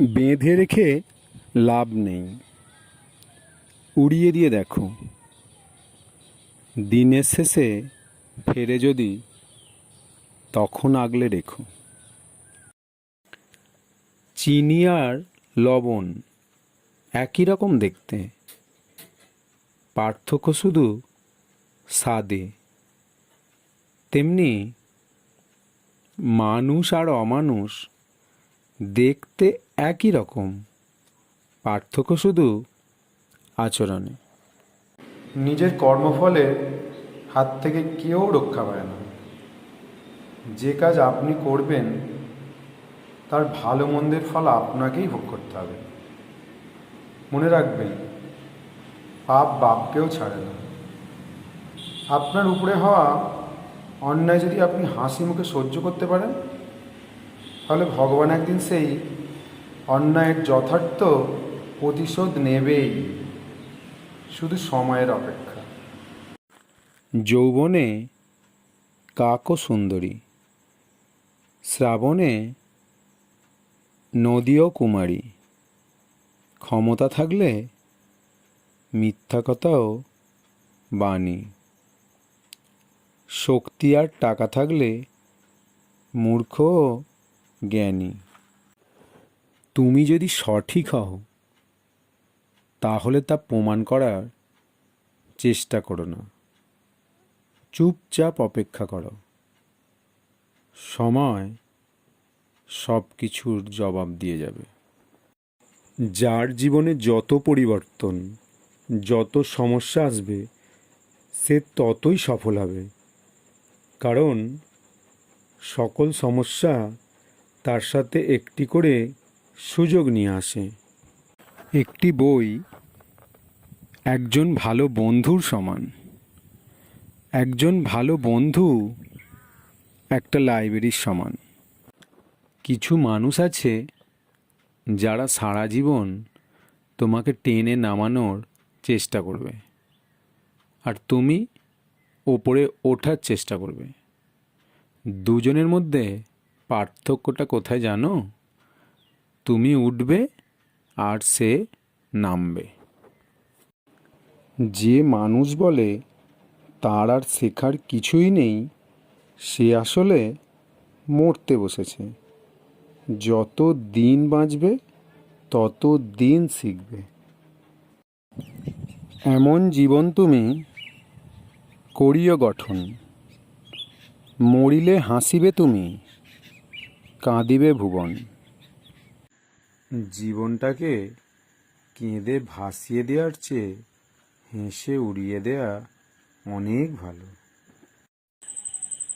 বেঁধে রেখে লাভ নেই। উড়িয়ে দিয়ে দেখো। দিনের শেষে ফেরে যদি, তখন আগলে রেখো। চিনি আর লবণ একই রকম দেখতে। পার্থক্য শুধু স্বাদে। তেমনি মানুষ আর অমানুষ দেখতে একই রকম। পার্থক্য শুধু আচরণে। নিজের কর্মফলে হাত থেকে কেউ রক্ষা পায় না। যে কাজ আপনি করবেন, তার ভালো মন্দের ফল আপনাকেই ভোগ করতে হবে। মনে রাখবেন, পাপ বাপকেও ছাড়ে না। আপনার উপরে হওয়া অন্যায় যদি আপনি হাসি মুখে সহ্য করতে পারেন তাহলে ভগবান একদিন সেই অন্যায়ের যথার্থ প্রতিশোধ নেবেই। শুধু সময়ের অপেক্ষা। যৌবনে কাকও সুন্দরী, শ্রাবণে নদীও কুমারী, ক্ষমতা থাকলে মিথ্যা কথাও বাণী। শক্তি আর টাকা থাকলে মূর্খ জ্ঞানী। তুমি যদি সঠিক হও, তাহলে তা প্রমাণ করার চেষ্টা করো না। চুপচাপ অপেক্ষা করো। সময় সব কিছুর জবাব দিয়ে যাবে। যার জীবনে যত পরিবর্তন, যত সমস্যা আসবে, সে ততই সফল হবে। কারণ সকল সমস্যা তার সাথে একটি করে সুযোগ নিয়ে আসে। একটি বই একজন ভালো বন্ধুর সমান। একজন ভালো বন্ধু একটা লাইব্রেরির সমান। কিছু মানুষ আছে যারা সারা জীবন তোমাকে টেনে নামানোর চেষ্টা করবে। আর তুমি ওপরে ওঠার চেষ্টা করবে। দুজনের মধ্যে পার্থক্যটা কোথায় জানো? তুমি উঠবে আর সে নামবে। যে মানুষ বলে তার আর শেখার কিছুই নেই, সে আসলে মরতে বসেছে। যত দিন বাঁচবে, তত দিন শিখবে। এমন জীবন তুমি করিও গঠন। মরিলে হাসিবে তুমি। কাঁদিবে ভুবন। জীবনটাকে কেঁদে ভাসিয়ে দেওয়ার চেয়ে হেসে উড়িয়ে দেয়া অনেক ভালো।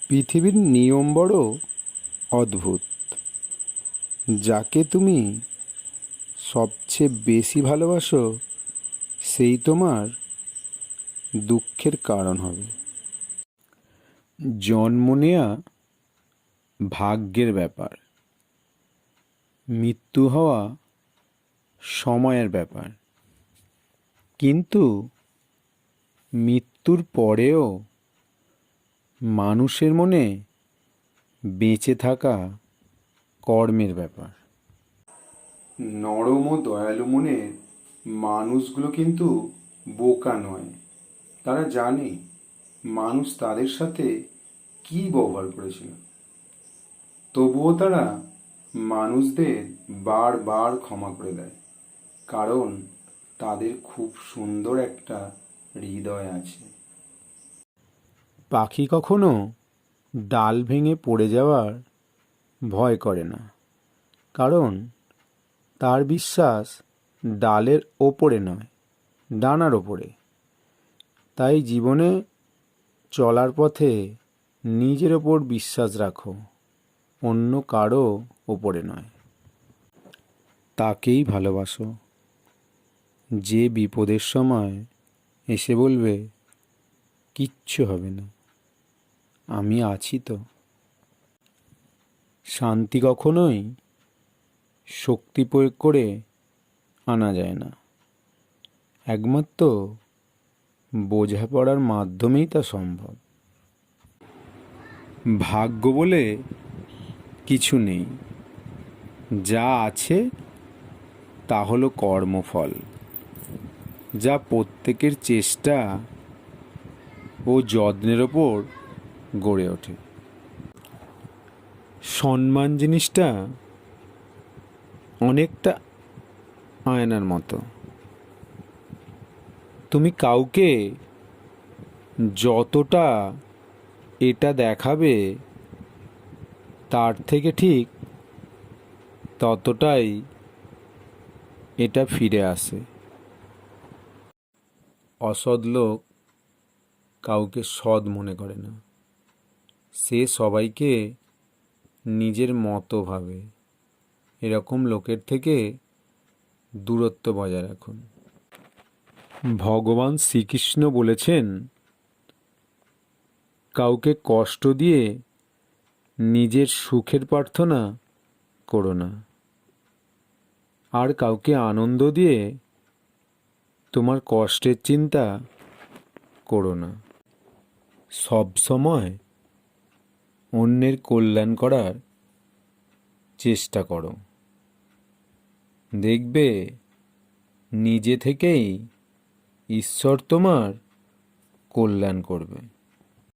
পৃথিবীর নিয়ম বড় অদ্ভুত। যাকে তুমি সবচেয়ে বেশি ভালোবাসো সেই তোমার দুঃখের কারণ হবে। জন্ম নেয়া ভাগ্যের ব্যাপার। মৃত্যু হওয়া সময়ের ব্যাপার। কিন্তু মৃত্যুর পরেও মানুষের মনে বেঁচে থাকা কর্মের ব্যাপার। নরম ও দয়ালু মনের মানুষগুলো কিন্তু বোকা নয়। তারা জানে মানুষ তাদের সাথে কী ব্যবহার করেছিল। তবুও তারা মানুষদের বারবার ক্ষমা করে দেয়, কারণ তাদের খুব সুন্দর একটা হৃদয় আছে। পাখি কখনো ডাল ভেঙে পড়ে যাওয়ার ভয় করে না, কারণ তার বিশ্বাস ডালের ওপরে নয়, ডানার ওপরে। তাই জীবনে চলার পথে নিজের ওপর বিশ্বাস রাখো। অন্য কারও ওপরে নয়। তাকেই ভালোবাসো। যে বিপদের সময় এসে বলবে, কিচ্ছু হবে না। আমি আছি তো। শান্তি কখনোই শক্তি প্রয়োগ করে আনা যায় না। একমাত্র বোঝাপড়ার মাধ্যমেই তা সম্ভব। ভাগ্য বলে কিছু নেই। যা আছে, তা হলো কর্মফল। যা প্রত্যেকের চেষ্টা ও যত্নের ওপর গড়ে ওঠে। সম্মান জিনিসটা অনেকটা আয়নার মতো। তুমি কাউকে যতটা এটা দেখাবে তার থেকে ঠিক ততটাই এটা ফিরে আসে। অসৎ লোক কাউকে সৎ মনে করে না। সে সবাইকে নিজের মতো ভাবে। এরকম লোকের থেকে দূরত্ব বজায় রাখুন। ভগবান শ্রীকৃষ্ণ বলেছেন, কাউকে কষ্ট দিয়ে নিজের সুখের প্রার্থনা করো না। আর কাউকে আনন্দ দিয়ে তোমার কষ্টের চিন্তা করো না। সব সময় অন্যের কল্যাণ করার চেষ্টা করো। দেখবে নিজে থেকেই ঈশ্বর তোমার কল্যাণ করবে।